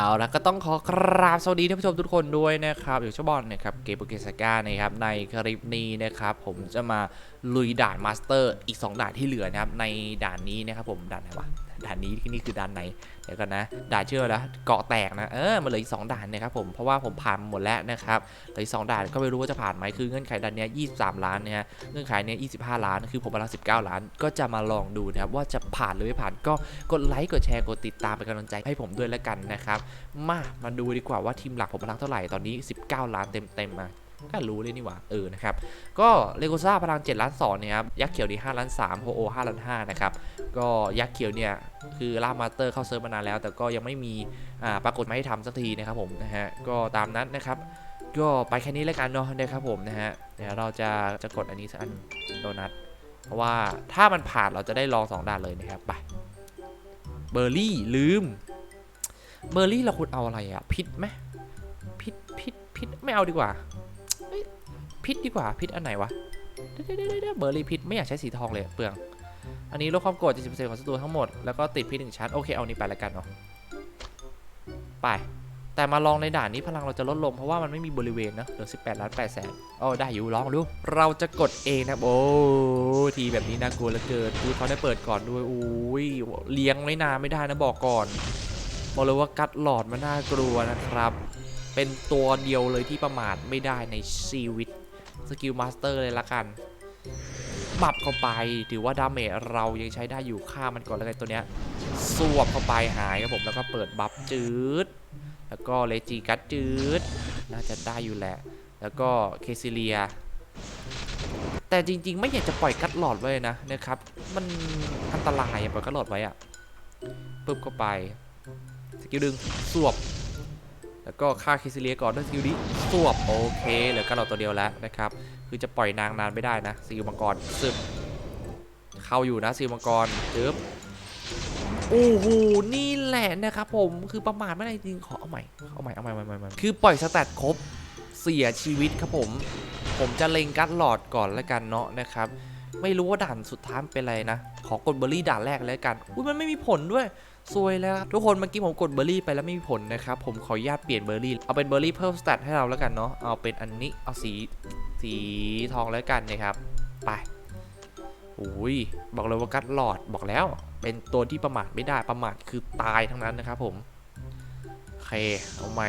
เอาละก็ต้องขอกราบสวัสดีท่านผู้ชมทุกคนด้วยนะครับอยู่ชอบบอลนะครับเกมโปเกสก้านะครับในคลิปนี้นะครับผมจะมาลุยด่านมาสเตอร์อีก 2 ด่านที่เหลือนะครับในด่านนี้นะครับผมด่านไหนวะด่านนี้ที่นี่คือด่านไหนเดี๋ยวกันนะด่านเชื่อแล้วเกาะแตกนะเออมันเหลืออีกสองด่านนะครับผมเพราะว่าผมผ่านหมดแล้วนะครับเหลืออีกสองด่านก็ไม่รู้ว่าจะผ่านไหมคือเงื่อนไขด่านนี้ย23ล้านนะฮะเงื่อนไขเนี้ย25ล้านคือผมกำลัง19ล้าน ก็จะมาลองดูนะครับว่าจะผ่านหรือไม่ผ่านก็กดไลค์กดแชร์กดติดตามเป็นกำลังใจให้ผมด้วยแล้วกันนะครับมามาดูดีกว่าว่าทีมหลักผมพลังเท่าไหร่ตอนนี้ 19 ล้านเต็มๆมา ก็รู้เลยนี่หว่าเออนะครับ ก็เลโกซ่าพลัง7ล้าน2เนี่ยครับยักษ์เขียวนี่5ล้าน3โฮโอ5ล้าน5นะครับก็ยักษ์เขียวเนี่ยคือล่ามาสเตอร์เข้าเซิร์ฟมานานแล้ว แต่ก็ยังไม่มีอ่าปรากฏมาให้ทำสักทีนะครับผมนะฮะก็ตามนั้นนะครับ ก็ไปแค่นี้แล้วกันเนาะนะครับผมนะฮะเดี๋ยวเราจะจะกดอันนี้สักอันโดนัทเพราะว่าถ้ามันผ่านเราจะได้ลองสองด่านเลยนะครับไปเบอร์รี่ลืมเบอร์รี่เราควรเอาอะไรอะพิษไหมพิษพิษพิษไม่เอาดีกว่า พิษดีกว่าพิษอันไหนวะเบอร์รี่พิษไม่อยากใช้สีทองเลยเปลือง อันนี้ลดความโกรธ70%ของศัตรูทั้งหมด แล้วก็ติดพิษหนึ่งชั้นโอเคเอานี้ไปแล้วกันเนาะไป แต่มาลองในด่านนี้พลังเราจะลดลงเพราะว่ามันไม่มีบริเวณนะเหลือ18ล้าน8แสนโอ้ได้อยู่ลองดู เราจะกดเองนะโอ้ทีแบบนี้น่ากลัวเหลือเกินดูเขาได้เปิดก่อนด้วยอุ้ยเลี้ยงไม่นานไม่ได้นะบอกก่อนบอกเลยว่ากัดหลอดมันน่ากลัวนะครับ เป็นตัวเดียวเลยที่ประมาทไม่ได้ในชีวิต สกิลมาสเตอร์เลยละกันปรับเข้าไปถือว่าดาเมจเรายังใช้ได้อยู่ฆ่ามันก่อนแล้วกันตัวเนี้ยสวบเข้าไปหายครับผมแล้วก็เปิดบัฟจืดแล้วก็เลจิกัดจืดน่าจะได้อยู่แหละ แล้วก็เคซิเลีย แต่จริงๆ ไม่อยากจะปล่อยกัดหลอดไว้นะนะครับ มันอันตรายปล่อยกัดหลอดไว้อะปึ๊บเข้าไป สกิลดึงสวบ แล้วก็ฆ่าคิซิเลียก่อนด้วยสกิลนี้สวบโอเคเหลือกันเราตัวเดียวแล้วนะครับ คือจะปล่อยนางนานไม่ได้นะสกิลมังกรซึบเข้าอยู่นะสกิลมังกรจึ๊บโอ้โห นี่แหละนะครับผมคือประมาทไม่ได้จริงขอเอาใหม่เอาใหม่เอาใหม่ใหม่ใหม่คือปล่อยสแตทครบเสียชีวิตครับผม ผมจะเล็งกัดหลอดก่อนแล้วกันเนาะนะครับ ไม่รู้ว่าด่านสุดท้ายเป็นอะไรนะ ขอกดเบอร์รี่ด่านแรกแล้วกัน อุ้ยมันไม่มีผลด้วย ซวยแล้วทุกคนเมื่อกี้ผมกดเบอร์รี่ไปแล้วไม่มีผลนะครับ ผมขออนุญาตเปลี่ยนเบอร์รี่เอาเป็นเบอร์รี่เพิ่มสเตตให้เราแล้วกันเนาะเอาเป็นอันนี้เอาสีสีทองแล้วกันนะครับ ไปอุ้ยบอกเลยว่ากัดหลอดบอกแล้ว เป็นตัวที่ประมาทไม่ได้ประมาทคือตายทั้งนั้นนะครับผมโอเคเอาใหม่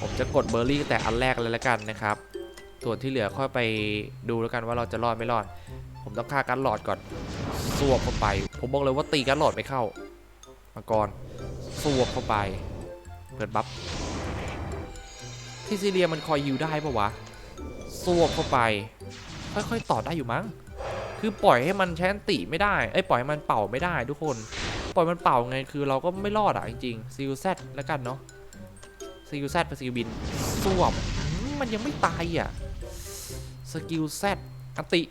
ผมจะกดเบอร์รี่แต่อันแรกเลยแล้วกันนะครับส่วนที่เหลือค่อยไปดูแล้วกันว่าเราจะรอดไม่รอด ผมต้องฆ่ากัดหลอดก่อนสวบเข้าไป ผมบอกเลยว่าตีกัดหลอดไม่เข้า มาก่อนสวบเข้าไปเปิดบัฟที่ซีเรียมันคอยยิวได้ปะวะสวบเข้าไป ค่อยๆต่อได้อยู่มั้ง คือปล่อยให้มันใช้อันติไม่ได้เอ้ปล่อยให้มันเป่าไม่ได้ทุกคน ปล่อยมันเป่าไงคือเราก็ไม่รอดอะจริงๆซิลแซดแล้วกันเนาะซิลแซดเป็นสกิลบินสวบมันยังไม่ตายอะสกิลแซดอติ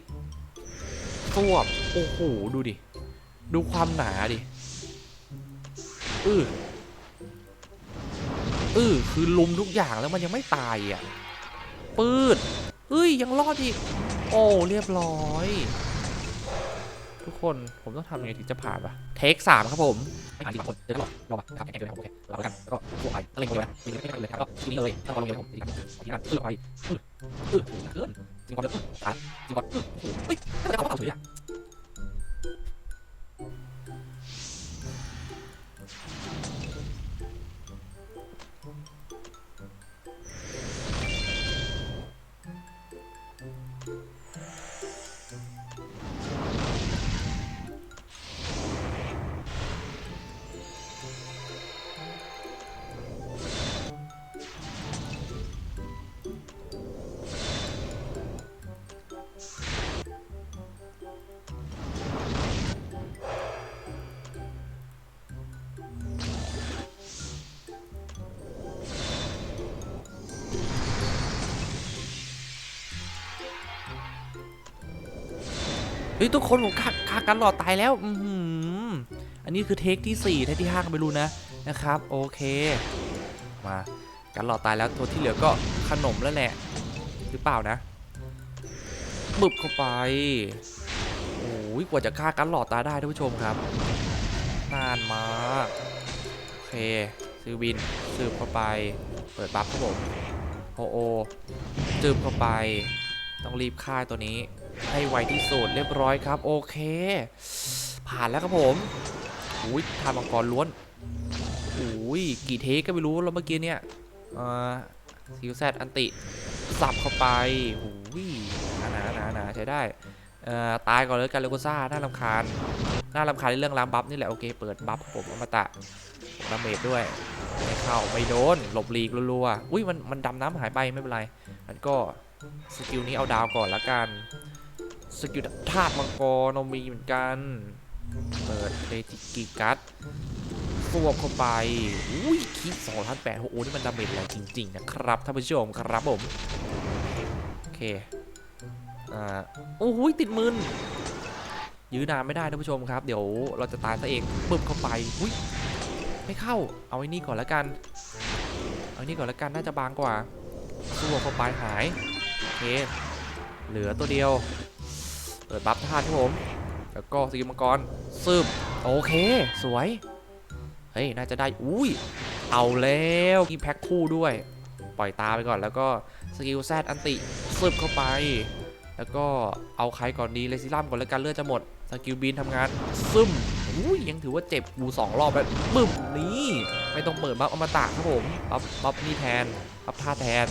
สวบโอ้โหดูดิ ดูความหนาดิ อืออือคือลุมทุกอย่างแล้วมันยังไม่ตายอะ ปืดเฮ้ยยังรอดอีก โอ้เรียบร้อย ทุกคนผมต้องทำยังไงถึงจะผ่านวะเทคสามครับผมอ่านดีกคนเจอหลอดเราอะครับแข่งกันเลยผมโอเคเรากันแล้วก็ตัวไปตั้งเล็งเลยนะมีเล็งไม่ได้เลยครับก็ทีนี้เลยตั้งเราลงเลยผมทีนี้ทีนี้ตื้อไปตื้อตื้อเกินจริงก่อนเลยตายจริงก่อนโอ้โหเฮ้ยถ้าจะเอาเอาเฉยอะ ฮ้ยทุกคนผมฆ่ากันหลอดตายแล้วอืออันนี้คือเทคที่4เทคที่5ก็ไม่รู้นะนะครับ โอเค มากันหลอดตายแล้วตัวที่เหลือก็ขนมแล้วแหละหรือเปล่านะบึบเข้าไปโอ้ยกว่าจะฆ่ากันหลอดตายได้ท่านผู้ชมครับนานมากโอเคซื้อวินสืบเข้าไป เปิดบัฟครับผมโอโอจืบเข้าไป ต้องรีบฆ่าตัวนี้ ให้ไวที่สุดเรียบร้อยครับ โอเค ผ่านแล้วครับผมอุ้ยทานมังกรล้วนอุ้ยกี่เทก็ไม่รู้แล้วเมื่อกี้เนี่ยเอ่อซิลแซดอันติสับเข้าไปอุ้ยหนาหนาหนาใช้ได้เออตายก่อนเลยกันเลโกซ่าน่ารำคาญน่ารำคาญในเรื่องลามบัฟนี่แหละโอเคเปิดบัฟผมอมตะดาเมจด้วยไม่เข้าไม่โดนหลบหลีกรัวๆอุ้ยมันมันดำน้ำหายไปไม่เป็นไรมันก็สกิลนี้เอาดาวก่อนละกัน สกิลธาตุมังกรเรามีเหมือนกัน เปิดเดจิกิกัสสวบเข้าไป อุ้ยคิดสองล้านแปดโอ้โหนี่มันดาเมจแรงจริง ๆ นะครับท่านผู้ชมครับผม โอเค อ่า โอ้โหติดมืนยื้อนานไม่ได้ท่านผู้ชมครับ เดี๋ยวเราจะตายซะเองปึ๊บเข้าไป อุ้ยไม่เข้า เอาไอ้นี่ก่อนแล้วกัน เอาไอ้นี่ก่อนแล้วกันน่าจะบางกว่าสวบเข้าไปหาย โอเค เหลือตัวเดียว ปิดบัฟธาตุครับผม แล้วก็สกิลมังกรซึมโอเค สวย เฮ้ย น่าจะได้ อุ้ย เอาแล้วกินแพ็คคู่ด้วย ปล่อยตาไปก่อน แล้วก็สกิลแซดอันติซึมเข้าไป แล้วก็เอาใครก่อนดี เลซิลัมก่อนแล้วกันเลือดจะหมด สกิลบีนทำงานซึมอุ้ยยังถือว่าเจ็บกูสองรอบแล้วบึ้มนี่ไม่ต้องเปิดบัฟอมตะครับผมบัฟบัฟนี่แทนบัฟท่าแทน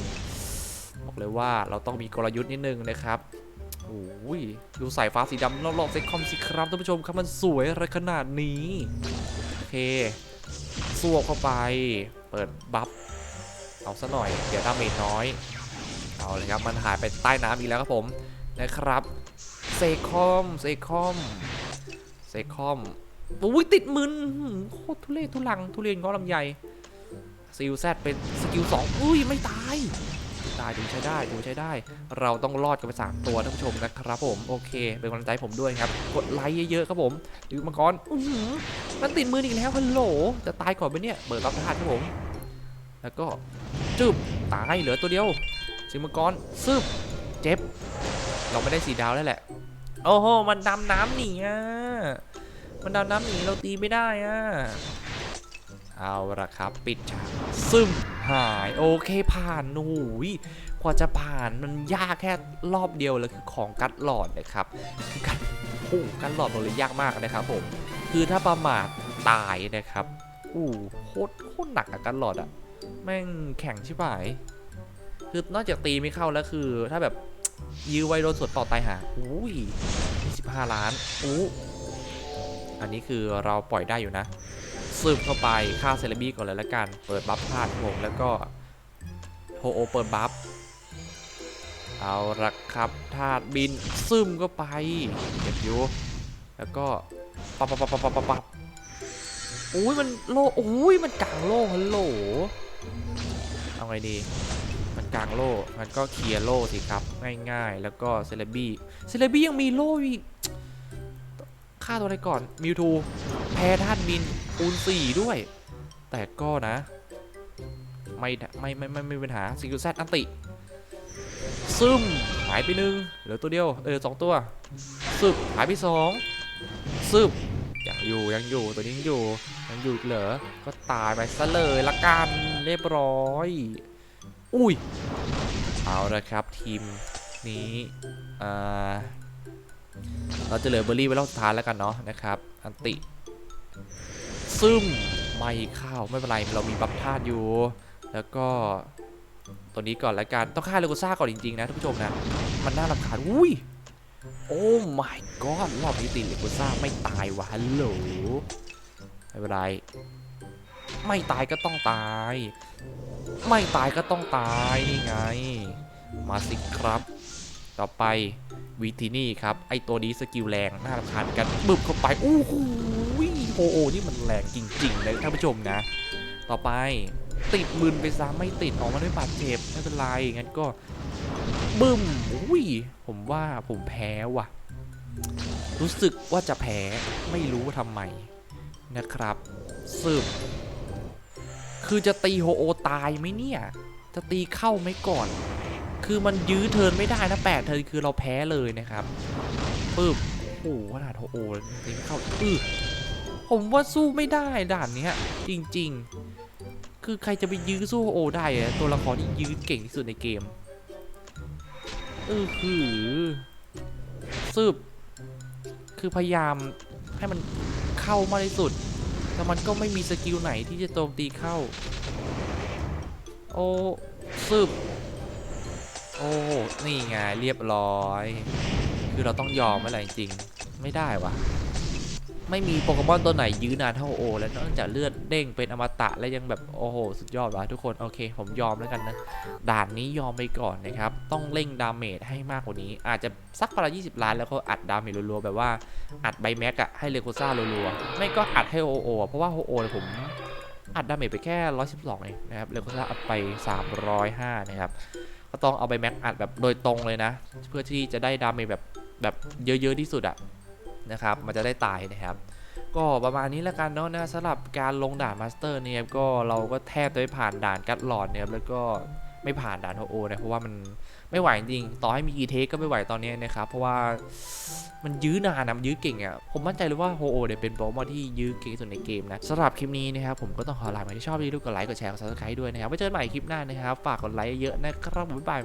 บอกเลยว่าเราต้องมีกลยุทธ์นิดนึงนะครับ โอ้ยดูสายฟ้าสีดำรอบๆเซ็กคอมสิครับท่านผู้ชมครับมันสวยอะไรขนาดนี้โอเคสวบเข้าไป เปิดบัฟเอาซะหน่อย เดี๋ยวดาเมจน้อย เอาเลยครับ มันหายไปใต้น้ำอีกแล้วครับผม นะครับเซคอมเซคอมเซคอมอุ้ยติดมึนโคตรทุเรศทุลัง ทุเรียนง้อลำไยซิลแซดเป็นสกิลสองอุ้ย ไม่ตาย ได้ดูใช้ได้ดูใช้ได้ เราต้องรอดกันไปสามตัวท่านผู้ชมนะครับผมโอเค เป็นกำลังใจผมด้วยครับ กดไลค์เยอะๆครับผมดูมังกรอื้อมันติดมืออีกแล้วฮัลโหลจะตายก่อนไหมเนี่ยเปิดรับทานครับผม แล้วก็จึบตายเหลือตัวเดียวซิมังกรซึบเจ็บ เราไม่ได้สีดาวแล้วแหละ โอ้โหมันดำน้ำหนีอะมันดำน้ำหนีเราตีไม่ได้อะเอาละครับ ปิดฉากซึม หาย โอเคผ่านโอ้ยกว่าจะผ่านมันยากแค่รอบเดียวเลยคือของกัดหลอดนะครับคือกัดโอ้กัดหลอดบอกเลยยากมากนะครับผมคือถ้าประมาทตายนะครับอู้โคตรโคตรหนักอะกัดหลอดอะแม่งแข็งชิบหาย คือนอกจากตีไม่เข้าแล้วคือ ถ้าแบบยื้อไว้โดนสวนต่อตายหาอุ้ย25 ล้านอู้อันนี้คือเราปล่อยได้อยู่นะ ซึมเข้าไปฆ่าเซเลบี้ก่อนเลยละกัน เปิดบัฟพาดครับผมแล้วก็โฮโอเปิดบัฟเอาละครับธาตุบินซึมเข้าไปเก็บอยู่แล้วก็ปับปับปับปับปับปับอุ้ยมันโลโอ้ยมันกลางโลฮัลโหลเอาไงดี มันกลางโล่มันก็เคลียร์โล่สิครับง่ายๆ แล้วก็เซเลบี้เซเลบี้ยังมีโล่อีกฆ่าตัวอะไรก่อนมิวทู แพ้ธาตุบินคูณ4ด้วย แต่ก็นะ ไม่ไม่ไม่ไม่ไม่มีปัญหาซิกิลแซดอันติ ซึมหายไปหนึ่งเหลือตัวเดียวเออสองตัวซึบหายไปสองซึบยังอยู่ยังอยู่ตัวนี้ยังอยู่ยังอยู่เหรอก็ตายไปซะเลยละกันเรียบร้อย อุ้ยเอาละครับทีมนี้อ่าเราจะเหลือเบอร์รี่ไว้รอบสุดท้ายแล้วกันเนาะนะครับ อันติ ซึมไม่เข้าไม่เป็นไรเรามีบัฟธาตุอยู่ แล้วก็ตัวนี้ก่อนละกันต้องฆ่าเลโกซ่าก่อนจริงๆนะท่านผู้ชมนะ มันน่ารำคาญอุ้ยโอ้ my god รอบนี้ตีเลโกซ่าไม่ตายวะฮัลโหลไม่เป็นไรไม่ตายก็ต้องตาย ไม่ตายก็ต้องตายนี่ไง มาสิครับ ต่อไปวิธีนี่ครับ ไอตัวนี้สกิลแรงน่ารำคาญกันบึบเข้าไปอู้หู โอ้โหนี่มันแรงจริงๆเลยท่านผู้ชมนะ ต่อไปติดมืนไปซ้ำไม่ติดออกมาด้วยบาดเจ็บไม่เป็นไรงั้นก็บึ้มอุ้ยผมว่าผมแพ้ว่ะ รู้สึกว่าจะแพ้ไม่รู้ว่าทำไมนะครับสืบคือจะตีโฮโอตายไหมเนี่ย จะตีเข้าไหมก่อน คือมันยื้อเทินไม่ได้นะแปดเทินคือเราแพ้เลยนะครับปึ๊บโอ้โหขนาดโฮโอตีไม่เข้าอือ ผมว่าสู้ไม่ได้ด่านเนี้ย จริง ๆ คือใครจะไปยื้อสู้โอได้อะตัวละครที่ยื้อเก่งที่สุดในเกมเออคือสืบคือพยายามให้มันเข้ามากที่สุด แต่มันก็ไม่มีสกิลไหนที่จะโจมตีเข้า โอ้สืบโอ้นี่ไงเรียบร้อย คือเราต้องยอมอะไรจริง ไม่ได้วะ ไม่มีโปเกมอนตัวไหนยื้อนานเท่าโอ แล้วนอกจากเลือดเด้งเป็นอมตะและยังแบบโอ้โหสุดยอดวะทุกคนโอเค ผมยอมแล้วกันนะด่านนี้ยอมไปก่อนนะครับต้องเร่งดาเมจให้มากกว่านี้ อาจจะสักประมาณ20ล้านแล้วก็อัดดาเมจรัวๆแบบว่าอัดไบแม็กอะให้เลโกซ่ารัวๆไม่ก็อัดให้โอโอเพราะว่าโอโอเนี่ยผมอัดดาเมจไปแค่ 112เองนะครับเลโกซ่าอัดไป 305 นะครับก็ต้องเอาไปแม็กอัดแบบโดยตรงเลยนะ เพื่อที่จะได้ดาเมจแบบแบบเยอะๆที่สุดอะ นะครับ มันจะได้ตายนะครับ ก็ประมาณนี้แล้วกันเนาะนะสำหรับการลงด่านมาสเตอร์เนี่ยก็เราก็แทบจะไม่ผ่านด่านกัดหลอดเนี่ยแล้วก็ไม่ผ่านด่านโอโอนะเพราะว่ามันไม่ไหวจริง ต่อให้มีกี่เทคก็ไม่ไหวตอนนี้นะครับ เพราะว่ามันยื้อนานนะยื้อเก่งอะ่ะ ผมมั่นใจเลยว่าโฮโอเนี่ยเป็นโปรโมที่ยื้อเก่งสุดในเกมนะสำหรับคลิปนี้นะครับผมก็ต้องขอลาไปที่ชอบที่ดูกดไลค์กดแชร์กดซับสไครต์ด้วยนะครับไว้เจอกันใหม่คลิปหน้านะครับ ฝากกดไลค์เยอะนะครับบ๊ายบาย